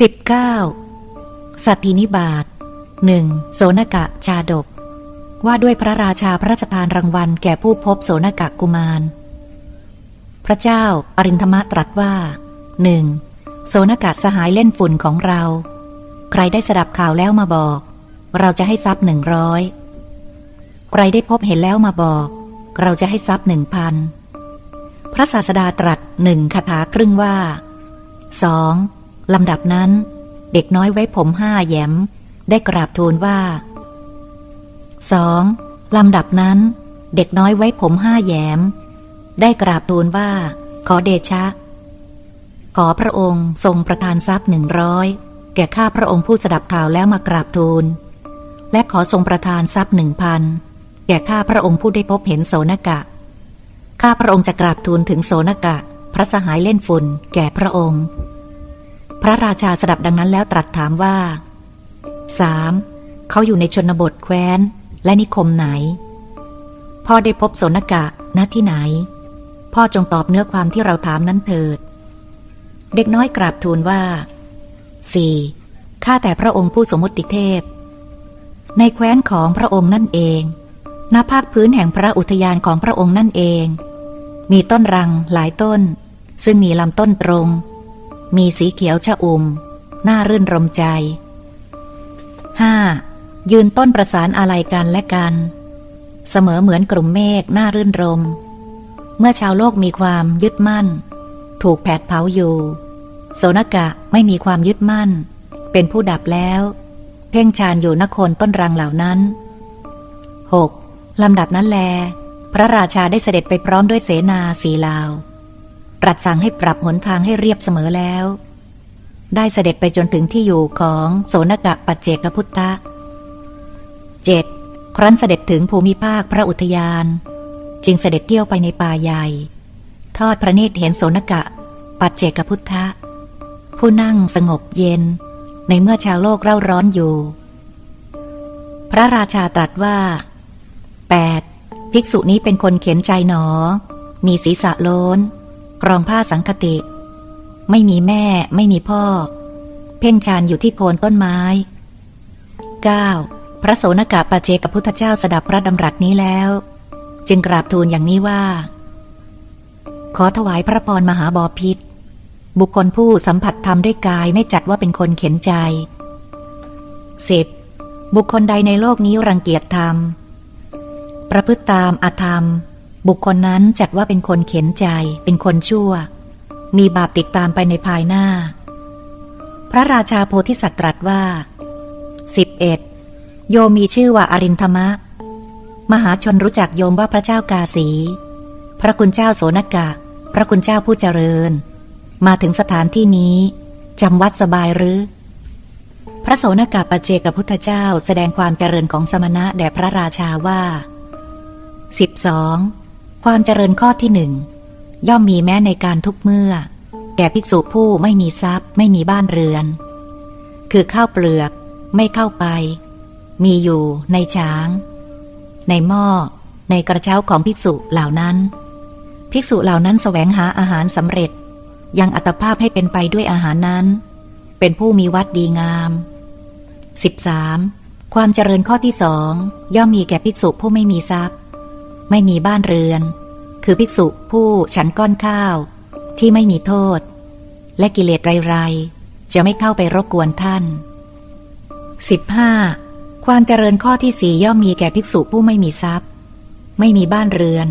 19. สัตถินิบาตหนึ่งโสนกะชาดก ว่าด้วยพระราชาพระราชทานรางวัลแก่ผู้พบโสนกะกุมาร พระเจ้าอรินทมะตรัสว่าหนึ่งโสนกะสหายเล่นฝุ่นของเรา ใครได้สดับข่าวแล้วมาบอก เราจะให้ทรัพย์หนึ่งร้อยใครได้พบเห็นแล้วมาบอก เราจะให้ทรัพย์หนึ่งพันพระศาสดาตรัสหนึ่งคาถาครึ่งว่าสอง ลำดับนั้น เด็กน้อยไว้ผมห้าแย้ม ได้กราบทูลว่าสองลำดับนั้น เด็กน้อยไว้ผมห้าแย้ม ได้กราบทูลว่า ขอเดชะ ขอพระองค์ทรงประทานทรัพย์หนึ่งร้อยแก่ข้าพระองค์ผู้สดับข่าวแล้วมากราบทูล และขอทรงประทานทรัพย์หนึ่งพันแก่ข้าพระองค์ผู้ได้พบเห็นโสนกะ ข้าพระองค์จะกราบทูลถึงโสนกะ พระสหายเล่นฝุ่นแก่พระองค์ พระราชาสดับดังนั้นแล้วตรัสถามว่าสามเขาอยู่ในชนบทแคว้น และนิคมไหน พ่อได้พบโสนกะณที่ไหน พ่อจงตอบเนื้อความที่เราถามนั้นเถิด เด็กน้อยกราบทูลว่าสี่ข้าแต่พระองค์ผู้สมมติเทพ ในแคว้นของพระองค์นั่นเองณภาคพื้นแห่งพระอุทยานของพระองค์นั่นเอง มีต้นรังหลายต้น ซึ่งมีลำต้นตรง มีสีเขียวชะอุ่มน่ารื่นรมใจ 5. ยืนต้นประสานอะไรกันและกัน เสมอเหมือนกลุ่มเมฆน่ารื่นรม เมื่อชาวโลกมีความยึดมั่น ถูกแผดเผาอยู่ โสนกะไม่มีความยึดมั่น เป็นผู้ดับแล้ว เพ่งชานอยู่นครต้นรังเหล่านั้น 6. ลำดับนั้นแล พระราชาได้เสด็จไปพร้อมด้วยเสนาสีลาว ตรัสสั่งให้ปรับหนทางให้เรียบเสมอแล้ว ได้เสด็จไปจนถึงที่อยู่ของโสนกะปัจเจกพุทธะ 7. ครั้นเสด็จถึงภูมิภาคพระอุทยาน จึงเสด็จเที่ยวไปในป่าใหญ่ ทอดพระเนตรเห็นโสนกะ ปัจเจกพุทธะ ผู้นั่งสงบเย็น ในเมื่อชาวโลกเร่าร้อนอยู่ พระราชาตรัสว่า 8. ภิกษุนี้เป็นคนเข็นใจหนอ มีศีรษะโล้น กรองผ้าสังคติ ไม่มีแม่ ไม่มีพ่อ เพ่งชานอยู่ที่โคนต้นไม้ 9. พระโสนกะปาเจกับพุทธเจ้าสดับพระดำรัสนี้แล้ว จึงกราบทูลอย่างนี้ว่า ขอถวายพระพรมหาบอพิษบุคคลผู้สัมผัสธรรมด้วยกายไม่จัดว่าเป็นคนเข็นใจ 10. บุคคลใดในโลกนี้รังเกียจธรรม ประพฤติตามอธรรม บุคคลนั้นจัดว่าเป็นคนเข็นใจ เป็นคนชั่ว มีบาปติดตามไปในภายหน้า พระราชาโพธิสัตว์ตรัสว่า 11. โยมมีชื่อว่าอรินธรรมะ มหาชนรู้จักโยมว่าพระเจ้ากาสี พระคุณเจ้าโสนกะ พระคุณเจ้าผู้เจริญ มาถึงสถานที่นี้จำวัดสบายหรือ พระโสนกะปเจกับพุทธเจ้าแสดงความเจริญของสมณะแด่พระราชาว่า 12. ความเจริญข้อที่หนึ่งย่อมมีแม้ในการทุกเมื่อ แก่ภิกษุผู้ไม่มีทรัพย์ ไม่มีบ้านเรือน คือข้าวเปลือก ไม่เข้าไป มีอยู่ในช้าง ในหม้อ ในกระเช้าของภิกษุเหล่านั้น ภิกษุเหล่านั้นแสวงหาอาหารสำเร็จ ยังอัตภาพให้เป็นไปด้วยอาหารนั้น เป็นผู้มีวัดดีงาม 13. ความเจริญข้อที่สองย่อมมีแก่ภิกษุผู้ไม่มีทรัพย์ ไม่มีบ้านเรือน คือภิกษุผู้ฉันก้อนข้าว ที่ไม่มีโทษ และกิเลสไรๆจะไม่เข้าไปรบกวนท่าน 15. ความเจริญข้อที่สี่ย่อมมีแก่ภิกษุผู้ไม่มีทรัพย์ ไม่มีบ้านเรือน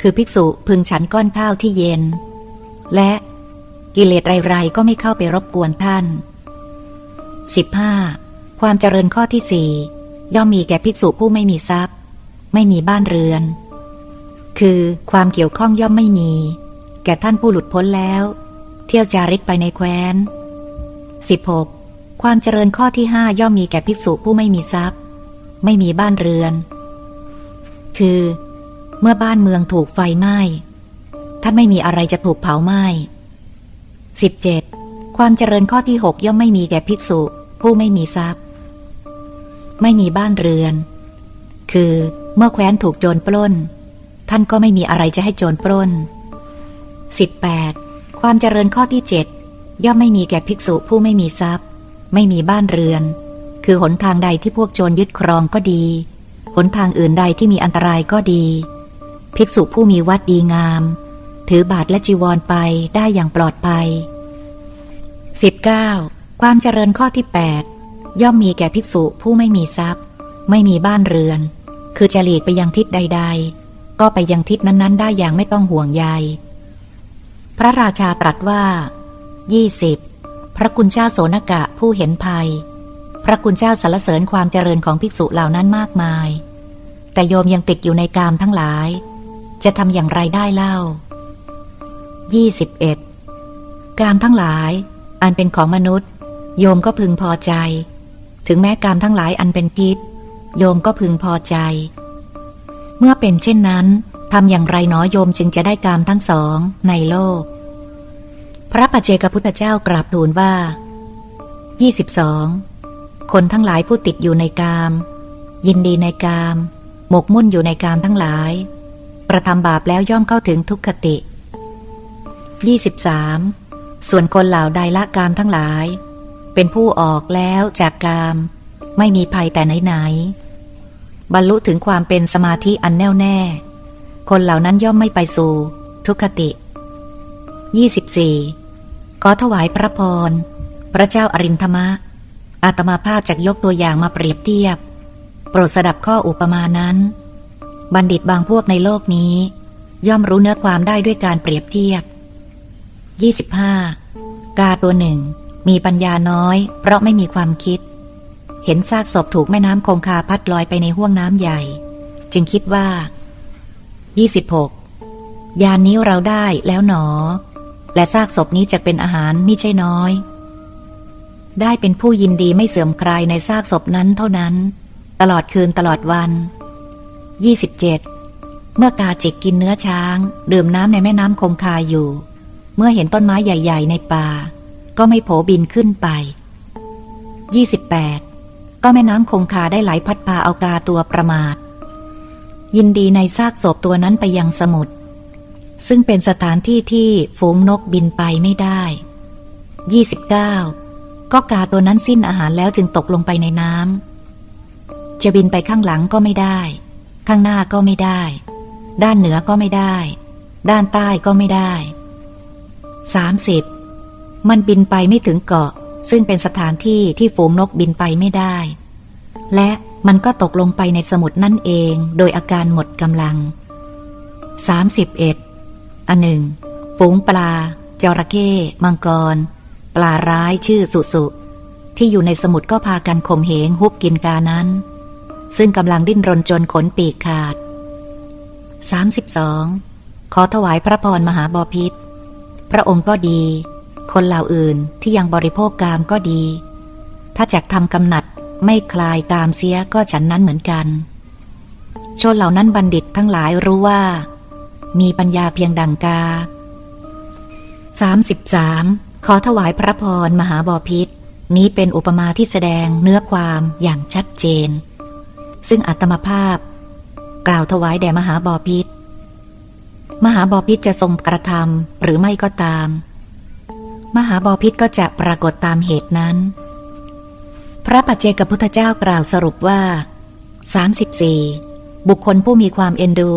คือภิกษุพึงฉันก้อนข้าวที่เย็น และกิเลสไรๆก็ไม่เข้าไปรบกวนท่าน 15. ความเจริญข้อที่สี่ย่อมมีแก่ภิกษุผู้ไม่มีทรัพย์ ไม่มีบ้านเรือน คือความเกี่ยวข้องย่อมไม่มี แก่ท่านผู้หลุดพ้นแล้ว เที่ยวจาริกไปในแคว้น 16. ความเจริญข้อที่ห้าย่อมมีแก่ภิกษุผู้ไม่มีทรัพย์ ไม่มีบ้านเรือน คือ เมื่อบ้านเมืองถูกไฟไหม้ท่านไม่มีอะไรจะถูกเผาไหม้ 17. ความเจริญข้อที่หกย่อมไม่มีแก่ภิกษุผู้ไม่มีทรัพย์ ไม่มีบ้านเรือน คือเมื่อแคว้นถูกโจรปล้น ท่านก็ไม่มีอะไรจะให้โจรปล้น 18. ความเจริญข้อที่เจ็ดย่อมไม่มีแก่ภิกษุผู้ไม่มีทรัพย์ ไม่มีบ้านเรือน คือหนทางใดที่พวกโจรยึดครองก็ดี หนทางอื่นใดที่มีอันตรายก็ดี ภิกษุผู้มีวัดดีงาม ถือบาทและจีวรไปได้อย่างปลอดภัย 19. ความเจริญข้อที่ 8 ย่อมมีแก่ภิกษุผู้ไม่มีทรัพย์ ไม่มีบ้านเรือน คือจะหลีกไปยังทิศใด ๆ ก็ไปยังทิศนั้นๆ ได้อย่างไม่ต้องห่วงใย พระราชาตรัสว่า 20. พระคุณเจ้าโสนกะผู้เห็นภัย พระคุณเจ้าสรรเสริญความเจริญของภิกษุเหล่านั้นมากมาย แต่โยมยังติดอยู่ในกามทั้งหลาย จะทำอย่างไรได้เล่า 21. กามทั้งหลาย อันเป็นของมนุษย์ โยมก็พึงพอใจ ถึงแม้กามทั้งหลายอันเป็นทิพย์โยมก็พึงพอใจ เมื่อเป็นเช่นนั้นทำอย่างไรหนอโยมจึงจะได้กามทั้งสองในโลก พระปัจเจกพุทธเจ้ากราบทูลว่า 22. คนทั้งหลายผู้ติดอยู่ในกาม ยินดีในกาม หมกมุ่นอยู่ในกามทั้งหลายกระทำบาปแล้วย่อมเข้าถึงทุกขติ 23. ส่วนคนเหล่าใดละกามทั้งหลาย เป็นผู้ออกแล้วจากกาม ไม่มีภัยแต่ไหนๆ บรรลุถึงความเป็นสมาธิอันแน่วแน่ คนเหล่านั้นย่อมไม่ไปสู่ ทุกขติ 24. ขอถวายพระพร พระเจ้าอรินทมะ อาตมาภาพจากยกตัวอย่างมาเปรียบเทียบ โปรดสดับข้ออุปมานั้น บัณฑิตบางพวกในโลกนี้ ย่อมรู้เนื้อความได้ด้วยการเปรียบเทียบ 25. กาตัวหนึ่ง มีปัญญาน้อย เพราะไม่มีความคิด เห็นซากศพถูกแม่น้ำคงคาพัดลอยไปในห้วงน้ำใหญ่ จึงคิดว่า 26. ยานนี้เราได้แล้วหนอ และซากศพนี้จะเป็นอาหารมิใช่น้อย ได้เป็นผู้ยินดีไม่เสื่อมคลายในซากศพนั้นเท่านั้น ตลอดคืนตลอดวัน 27. เมื่อกาจิกกินเนื้อช้าง ดื่มน้ำในแม่น้ำคงคาอยู่ เมื่อเห็นต้นไม้ใหญ่ ๆ ในป่า ก็ไม่โผบินขึ้นไป 28. ก็แม่น้ำคงคาได้ไหลพัดพาเอากาตัวประมาท ยินดีในซากศพตัวนั้นไปยังสมุทรซึ่งเป็นสถานที่ที่ฝูงนกบินไปไม่ได้ 29. ก็กาตัวนั้นสิ้นอาหารแล้วจึงตกลงไปในน้ำจะบินไปข้างหลังก็ไม่ได้ ข้างหน้าก็ไม่ได้ ด้านเหนือก็ไม่ได้ ด้านใต้ก็ไม่ได้ 30. มันบินไปไม่ถึงเกาะ ซึ่งเป็นสถานที่ที่ฝูงนกบินไปไม่ได้ และมันก็ตกลงไปในสมุทรนั่นเองโดยอาการหมดกำลัง 31. อันหนึ่งฝูงปลา จระเข้มังกร ปลาร้ายชื่อสุสุ ที่อยู่ในสมุทรก็พากันข่มเหงฮุบกินกานั้น ซึ่งกำลังดิ้นรนจนขนปีกขาด 32. ขอถวายพระพรมหาบอพิษ พระองค์ก็ดี คนเหล่าอื่นที่ยังบริโภคกามก็ดี ถ้าจักทำกำหนัดไม่คลายกามเสียก็ฉันนั้นเหมือนกัน ชนเหล่านั้นบัณฑิตทั้งหลายรู้ว่า มีปัญญาเพียงดังกา 33. ขอถวายพระพรมหาบอพิษนี้เป็นอุปมาที่แสดงเนื้อความอย่างชัดเจน ซึ่งอัตมภาพ กล่าวถวายแด่มหาบอพิษมหาบอพิษจะทรงกระทำหรือไม่ก็ตาม มหาบอพิษก็จะปรากฏตามเหตุนั้น พระปัจเจกพุทธเจ้ากล่าวสรุปว่า 34. บุคคลผู้มีความเอ็นดู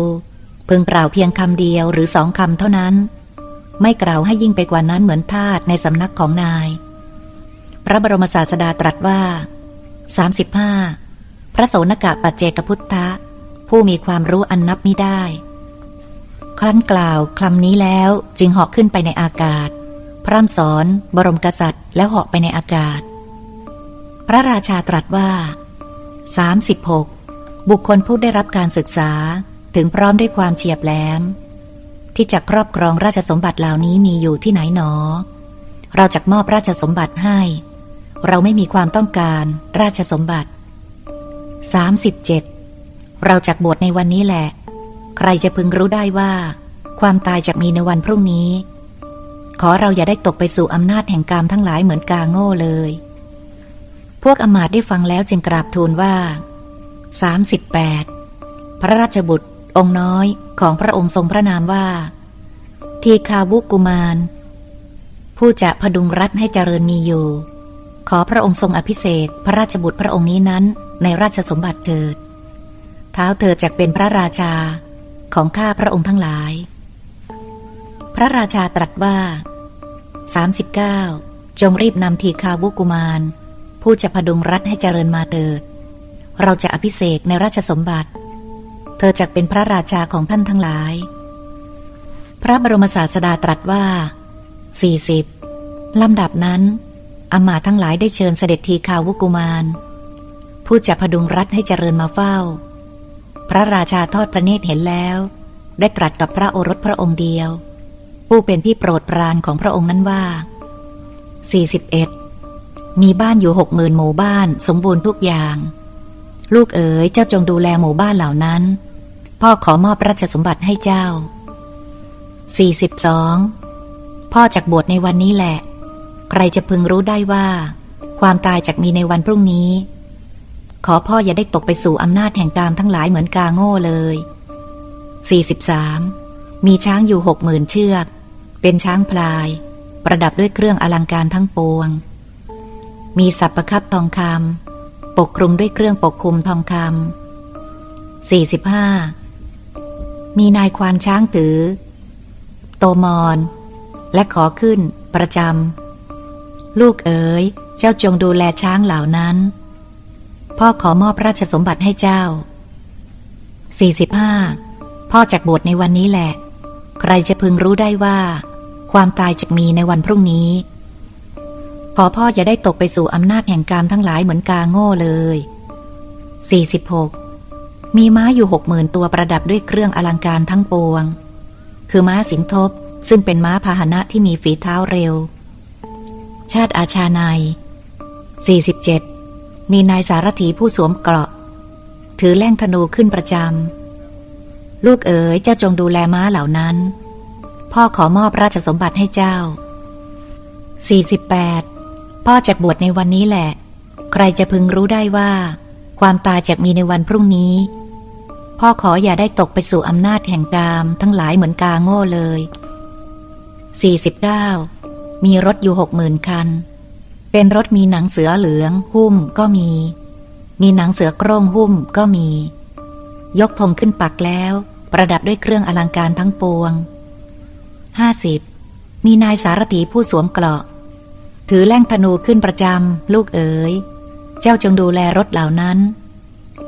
พึงกล่าวเพียงคำเดียวหรือสองคำเท่านั้น ไม่กล่าวให้ยิ่งไปกว่านั้นเหมือนทาสในสำนักของนาย พระบรมศาสดาตรัสว่า 35. พระโสนกะปัจเจกพุทธะ ผู้มีความรู้อันนับไม่ได้ครั้นกล่าวคำนี้แล้วจึงเหาะขึ้นไปในอากาศ พร่ำสอนบรมกษัตริย์ แล้วเหาะไปในอากาศ พระราชาตรัสว่า 36. บุคคลผู้ได้รับการศึกษาถึงพร้อมด้วยความเฉียบแหลม ที่จะครอบครองราชสมบัติเหล่านี้มีอยู่ที่ไหนหนอ เราจะมอบราชสมบัติให้ เราไม่มีความต้องการราชสมบัติ 37. เราจักบวชในวันนี้แหละ ใครจะพึงรู้ได้ว่า ความตายจะมีในวันพรุ่งนี้ ขอเราอย่าได้ตกไปสู่อำนาจแห่งกามทั้งหลายเหมือนกาโง่เลย พวกอมาตได้ฟังแล้วจึงกราบทูลว่า 38. พระราชบุตร องค์น้อยของพระองค์ทรงพระนามว่า ทีคาวุกุมาร ผู้จะพดุงรัฐให้เจริญมีอยู่ ขอพระองค์ทรงอภิเษกพระราชบุตรพระองค์นี้นั้นในราชสมบัติเถิด เท้าเธอจักเป็นพระราชาของข้าพระองค์ทั้งหลาย พระราชาตรัสว่า 39 จงรีบนำทีคาวุกุมาร ผู้จะพดุงรัฐให้เจริญมาเถิด เราจะอภิเษกในราชสมบัติ เธอจักเป็นพระราชาของท่านทั้งหลาย พระบรมศาสดาตรัสว่า 40 ลำดับนั้นอมาทั้งหลายได้เชิญเสด็จทีคาวุกุมาร ผู้จะพดุงรัฐให้เจริญมาเฝ้า พระราชาทอดพระเนตรเห็นแล้ว ได้ตรัสกับพระโอรสพระองค์เดียว ผู้เป็นที่โปรดปรานของพระองค์นั้นว่า 41 มีบ้านอยู่หกหมื่นหมู่บ้านสมบูรณ์ทุกอย่าง ลูกเอ๋ยเจ้าจงดูแลหมู่บ้านเหล่านั้น พ่อขอมอบราชสมบัติให้เจ้า 42 พ่อจากบวชในวันนี้แหละ ใครจะพึงรู้ได้ว่า ความตายจากมีในวันพรุ่งนี้ ขอพ่ออย่าได้ตกไปสู่อำนาจแห่งกามทั้งหลายเหมือนกาโง่เลย 43มีช้างอยู่หกหมื่นเชือก เป็นช้างพลาย ประดับด้วยเครื่องอลังการทั้งปวง มีสับประคับทองคำปกคลุมด้วยเครื่องปกคลุมทองคำ45มีนายควานช้างถือ โตมอนและขอขึ้น ประจำลูกเอ๋ยเจ้าจงดูแลช้างเหล่านั้น พ่อขอมอบราชสมบัติให้เจ้า 45 พ่อจากบวชในวันนี้แหละ ใครจะพึงรู้ได้ว่า ความตายจะมีในวันพรุ่งนี้ ขอพ่ออย่าได้ตกไปสู่อำนาจแห่งกามทั้งหลายเหมือนกาโง่เลย 46 มีม้าอยู่หกหมื่นตัวประดับด้วยเครื่องอลังการทั้งปวง คือม้าสิงทบซึ่งเป็นม้าพาหนะที่มีฝีเท้าเร็ว ชาติอาชาใน47 มีนายสารถีผู้สวมเกราะ ถือแล่งธนูขึ้นประจำลูกเอ๋ยเจ้าจงดูแลม้าเหล่านั้น พ่อขอมอบราชสมบัติให้เจ้า 48 พ่อจากบวชในวันนี้แหละ ใครจะพึงรู้ได้ว่า ความตายจะมีในวันพรุ่งนี้ พ่อขออย่าได้ตกไปสู่อำนาจแห่งกาม ทั้งหลายเหมือนกาโง่เลย 49 มีรถอยู่หกหมื่นคัน เป็นรถมีหนังเสือเหลือง หุ้มก็มี มีหนังเสือโคร่งหุ้มก็มี ยกธงขึ้นปักแล้ว ประดับด้วยเครื่องอลังการทั้งปวง 50มีนายสารถีผู้สวมเกราะ ถือแล่งธนูขึ้นประจำลูกเอ๋ย เจ้าจงดูแลรถเหล่านั้น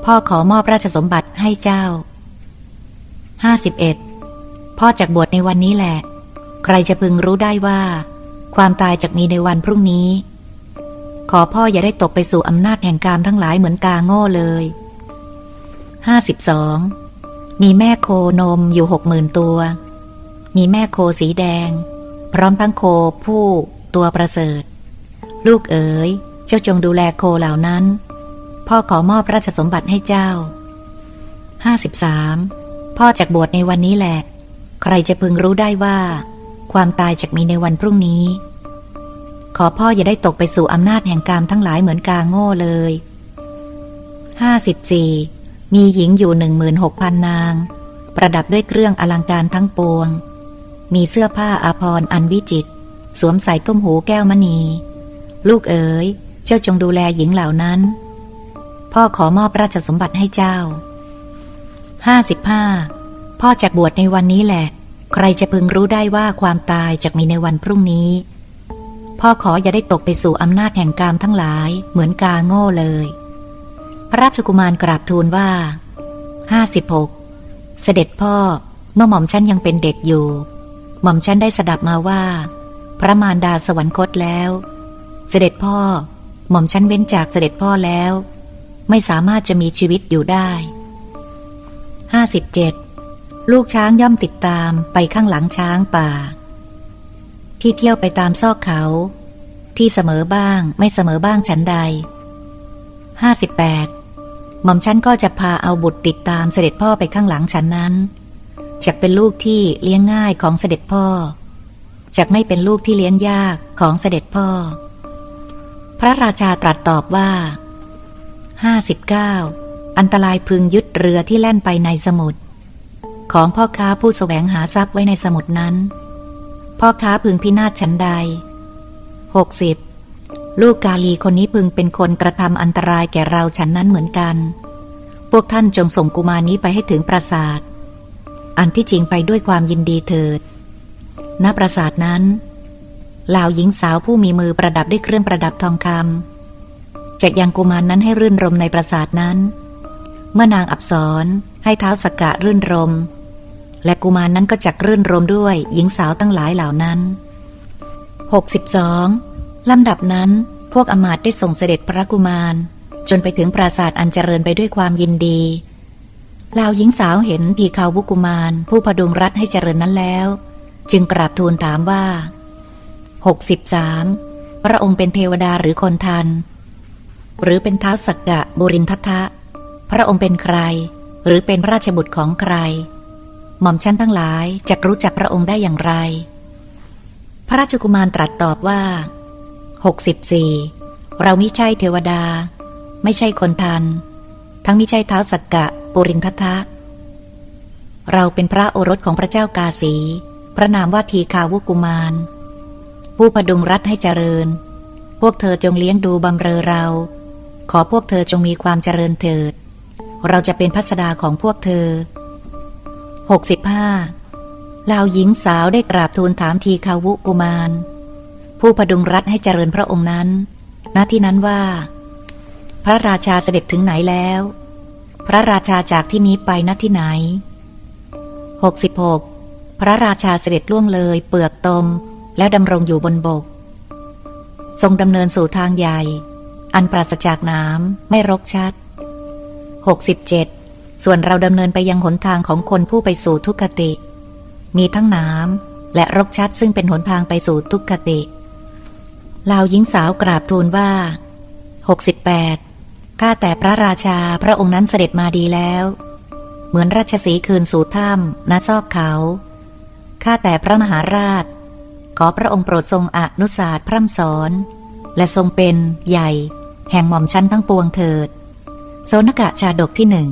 พ่อขอมอบราชสมบัติให้เจ้า51พ่อจากบวชในวันนี้แหละ ใครจะพึงรู้ได้ว่า ความตายจะมีในวันพรุ่งนี้ ขอพ่ออย่าได้ตกไปสู่อำนาจแห่งกามทั้งหลายเหมือนกาโง่เลย52มีแม่โคนมอยู่หกหมื่นตัว มีแม่โคสีแดง พร้อมทั้งโคผู้ตัวประเสริฐ ลูกเอ๋ย เจ้าจงดูแลโคเหล่านั้น พ่อขอมอบราชสมบัติให้เจ้า 53 พ่อจากบวชในวันนี้แหละ ใครจะพึงรู้ได้ว่า ความตายจะมีในวันพรุ่งนี้ ขอพ่ออย่าได้ตกไปสู่อำนาจแห่งกามทั้งหลายเหมือนกาโง่เลย 54มีหญิงอยู่หนึ่งหมื่นหกพันนาง ประดับด้วยเครื่องอลังการทั้งปวง มีเสื้อผ้าอาภรณ์อันวิจิต สวมใส่ตุ้มหูแก้วมณี ลูกเอ๋ย เจ้าจงดูแลหญิงเหล่านั้น พ่อขอมอบราชสมบัติให้เจ้า55พ่อจากบวชในวันนี้แหละ ใครจะพึงรู้ได้ว่าความตายจะมีในวันพรุ่งนี้ พ่อขออย่าได้ตกไปสู่อำนาจแห่งกามทั้งหลายเหมือนกาโง่เลย พระราชกุมารกราบทูลว่า56เสด็จพ่อเมื่อหม่อมฉันยังเป็นเด็กอยู่ หม่อมฉันได้สดับมาว่า พระมารดาสวรรคตแล้ว เสด็จพ่อ หม่อมฉันเว้นจากเสด็จพ่อแล้ว ไม่สามารถจะมีชีวิตอยู่ได้57ลูกช้างย่อมติดตามไปข้างหลังช้างป่า ที่เที่ยวไปตามซอกเขา ที่เสมอบ้างไม่เสมอบ้างฉันใด58หม่อมฉันก็จะพาเอาบุตรติดตามเสด็จพ่อไปข้างหลังฉันนั้น จะเป็นลูกที่เลี้ยงง่ายของเสด็จพ่อจะไม่เป็นลูกที่เลี้ยงยากของเสด็จพ่อ พระราชาตรัสตอบว่า59อันตรายพึงยึดเรือที่แล่นไปในสมุทรของพ่อค้าผู้สแสวงหาทรัพย์ไว้ในสมุทรนั้น พ่อค้าพึงพินาศฉันใด 60. ลูกกาลีคนนี้พึงเป็นคนกระทำอันตรายแก่เราฉันนั้นเหมือนกัน พวกท่านจงส่งกุมารนี้ไปให้ถึงปราสาท อันที่จริงไปด้วยความยินดีเถิด ณ ปราสาทนั้นเหล่าหญิงสาวผู้มีมือประดับด้วยเครื่องประดับทองคำจากยังกุมารนนั้นให้รื่นรมในปราสาทนั้น เมื่อนางอับสรให้เท้าสกกะรื่นรม และกุมารนนั้นก็จักรื่นรมด้วยหญิงสาวตั้งหลายเหล่านั้น 62ลำดับนั้นพวกอมาตได้ส่งเสด็จพระกุมาร จนไปถึงปราสาทอันเจริญไปด้วยความยินดี ล่าหญิงสาวเห็นทีขาวุกุมาร ผู้พดุงรัฐให้เจริญนั้นแล้ว จึงกราบทูลถามว่า 63 พระองค์เป็นเทวดาหรือคนทัน หรือเป็นท้าวสักกะบุรินทัทะพระองค์เป็นใคร หรือเป็นราชบุตรของใคร หม่อมชั้นทั้งหลายจะรู้จักพระองค์ได้อย่างไร พระราชกุมารตรัสตอบว่า 64 เราไม่ใช่เทวดา ไม่ใช่คนทัน ทั้งไม่ใช่เท้าสักกะ ปุรินทัทะเราเป็นพระโอรสของพระเจ้ากาสี พระนามว่าทีคาวุกุมาร ผู้พดุงรัฐให้เจริญ พวกเธอจงเลี้ยงดูบำเรอเรา ขอพวกเธอจงมีความเจริญเถิด เราจะเป็นพัสดาของพวกเธอ 65เหล่าหญิงสาวได้กราบทูลถามทีคาวุกุมาร ผู้พดุงรัฐให้เจริญพระองค์นั้น ณที่นั้นว่า พระราชาเสด็จถึงไหนแล้ว พระราชาจากที่นี้ไปณที่ไหน 66 พระราชาเสด็จล่วงเลยเปลือกตม แล้วดำรงอยู่บนบก ทรงดำเนินสู่ทางใหญ่ อันปราศจากน้ำไม่รกชัด 67 ส่วนเราดำเนินไปยังหนทางของคนผู้ไปสู่ทุกขติ มีทั้งน้ำและรกชัดซึ่งเป็นหนทางไปสู่ทุกขติลาวหญิงสาวกราบทูลว่า 68 ข้าแต่พระราชาพระองค์นั้นเสด็จมาดีแล้ว เหมือนราชสีคืนสู่ถ้ำณซอกเขา ข้าแต่พระมหาราช ขอพระองค์โปรดทรงอนุสาสพร่ำสอน และทรงเป็นใหญ่ แห่งหม่อมชั้นทั้งปวงเถิด โซนกะชาดกที่หนึ่ง